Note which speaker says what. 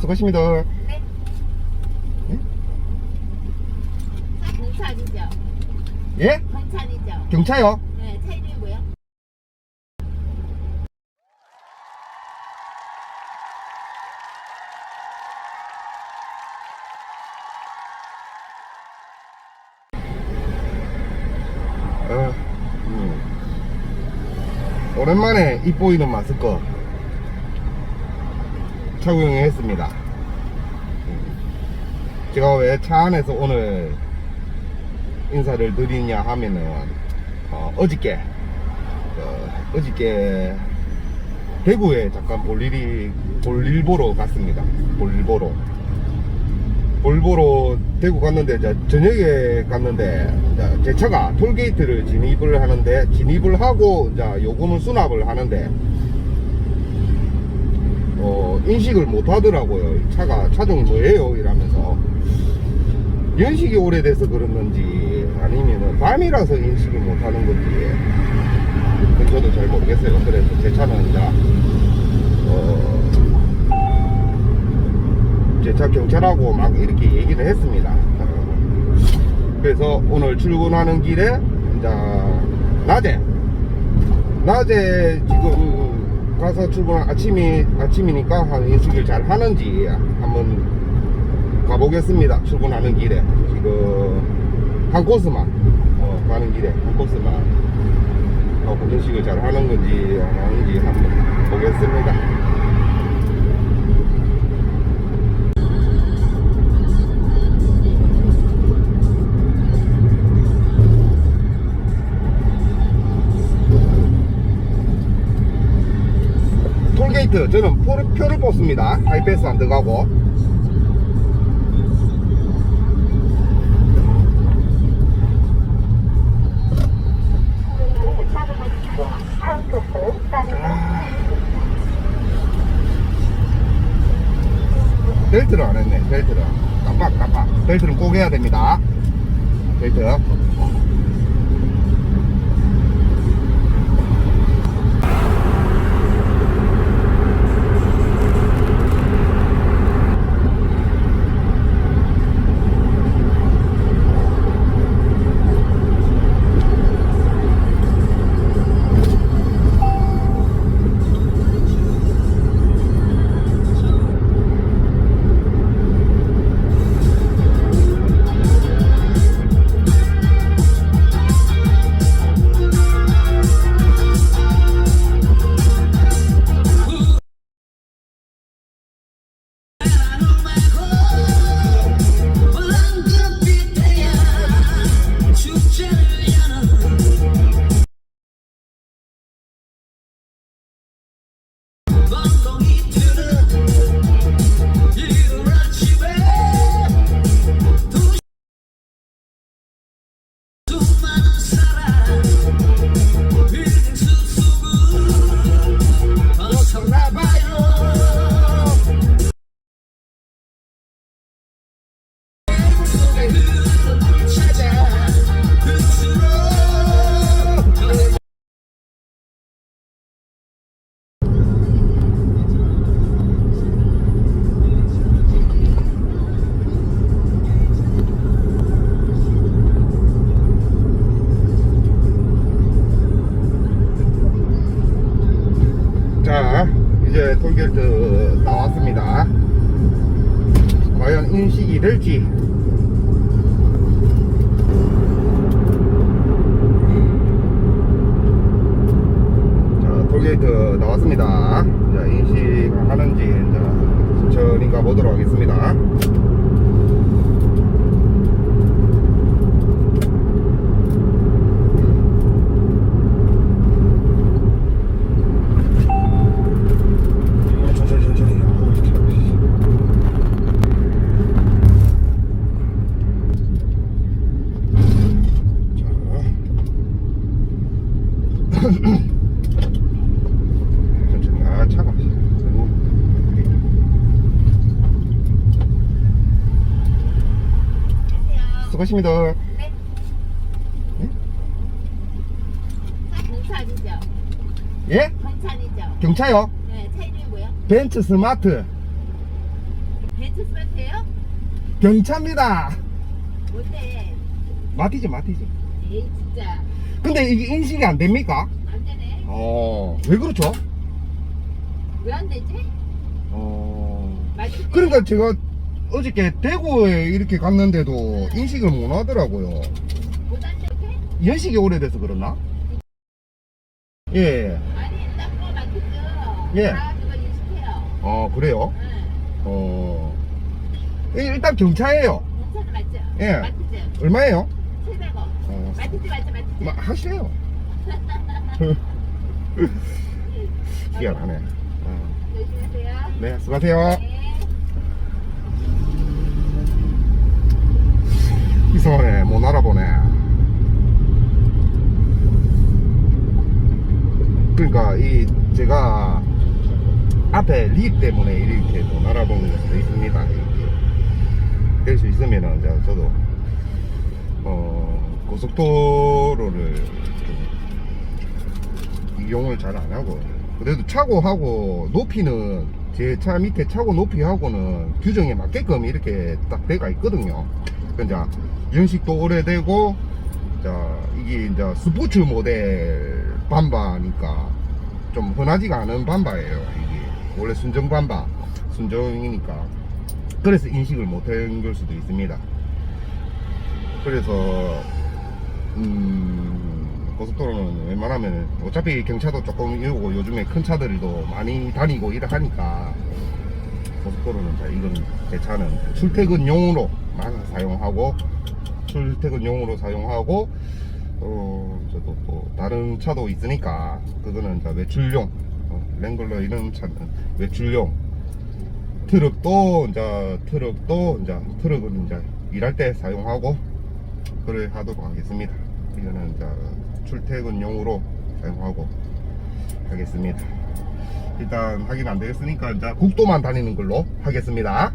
Speaker 1: 수고하십니다.
Speaker 2: 네.
Speaker 1: 네?
Speaker 2: 차 경찰이죠?
Speaker 1: 예?
Speaker 2: 경찰이죠?
Speaker 1: 경차요?
Speaker 2: 네, 차 이름이 뭐요?
Speaker 1: 어, 음. 오랜만에 입 보이는 마스크 착용했습니다. 음. 제가 왜 차 안에서 오늘 인사를 드리냐 하면은 어, 어저께 어, 어저께 대구에 잠깐 볼 일이 볼일 보러 갔습니다. 볼일 보러 볼 보러 대구 갔는데 저녁에 갔는데 제 차가 톨게이트를 진입을 하는데 진입을 하고 요금을 수납을 하는데 어 인식을 못 하더라고요. 이 차가 차종이 뭐예요? 이러면서 연식이 오래돼서 그런 건지 아니면은 밤이라서 인식을 못 하는 건지 저도 잘 모르겠어요. 그래서 제 차는 이제 어제차 경찰하고 막 이렇게 얘기를 했습니다. 어, 그래서 오늘 출근하는 길에 이제 낮에 낮에 지금 가서 출근 아침이 아침이니까 한 인식을 잘 하는지 한번 가보겠습니다. 출근하는 길에 지금 한 코스만 어, 가는 길에 한 코스만 하고 인식을 잘 하는 건지 안 하는지 한번 보겠습니다. 톨게이트 저는 표를, 표를 뽑습니다. 하이패스 안 들어가고. 벨트를 안 했네 벨트를. 깜빡 깜빡. 벨트는 꼭 해야 됩니다. 벨트 톨게이트 나왔습니다. 과연 인식이 될지. 자 톨게이트 나왔습니다. 자 인식하는지 천천히 가보도록 하겠습니다 천천히 천천히 아우, 참. 천천히 아 차가
Speaker 2: 안녕하세요.
Speaker 1: 수고하십니다
Speaker 2: 네.
Speaker 1: 네?
Speaker 2: 차 경찰이죠?
Speaker 1: 예?
Speaker 2: 경찰이죠?
Speaker 1: 경차요?
Speaker 2: 네, 차 이름이 뭐요?
Speaker 1: 벤츠 스마트
Speaker 2: 벤츠 스마트예요?
Speaker 1: 경차입니다.
Speaker 2: 뭔데?
Speaker 1: 마티즈 마티즈.
Speaker 2: 에이 진짜
Speaker 1: 근데 이게 인식이 안 됩니까? 어, 왜 그렇죠?
Speaker 2: 왜 안 되지?
Speaker 1: 어.
Speaker 2: 맛있지?
Speaker 1: 그러니까 제가 어저께 대구에 이렇게 갔는데도 인식을 못 하더라고요.
Speaker 2: 못안 되게?
Speaker 1: 연식이 오래돼서 그렇나? 예.
Speaker 2: 아니 딴거 마티즈.
Speaker 1: 예.
Speaker 2: 다 그거 인식해요.
Speaker 1: 어, 그래요?
Speaker 2: 응.
Speaker 1: 어. 일- 일단 경차예요.
Speaker 2: 괜찮아 맞죠?
Speaker 1: 예.
Speaker 2: 마티즈
Speaker 1: 얼마예요?
Speaker 2: 700원.
Speaker 1: 어.
Speaker 2: 마티즈 맞죠 마티즈?
Speaker 1: 마, 하 시래요. 희한하네. 어.
Speaker 2: 조심하세요.
Speaker 1: 네, 수고하세요.
Speaker 2: 네.
Speaker 1: 이상하네, 못 알아보네. 그러니까 이 제가 앞에 립 때문에 이렇게 못 알아보는 걸 수도 있습니다. 될수 있으면은 이제 저도 어 고속도로를 좀 이용을 잘 안 하고 그래도 차고 하고 높이는 제 차 밑에 차고 높이하고는 규정에 맞게끔 이렇게 딱 돼가 있거든요. 근데 연식도 오래되고 자 이게 이제 스포츠 모델 밤바니까 좀 흔하지가 않은 밤바예요. 이게 원래 순정 밤바 순정이니까 그래서 인식을 못한 걸 수도 있습니다. 그래서 음, 고속도로는 웬만하면 어차피 경차도 조금 이러고 요즘에 큰 차들도 많이 다니고 이래 하니까 고속도로는 자 이건 제 차는 출퇴근용으로만 사용하고 출퇴근용으로 사용하고 어 저도 또 다른 차도 있으니까 그거는 이제 외출용 어, 랭글러 이런 차는 외출용 트럭도 이제 트럭도 이제 트럭은 이제 일할 때 사용하고 그래 하도록 하겠습니다. 이거는 출퇴근용으로 사용하고 하겠습니다. 일단 확인 안 되겠으니까 이제 국도만 다니는 걸로 하겠습니다.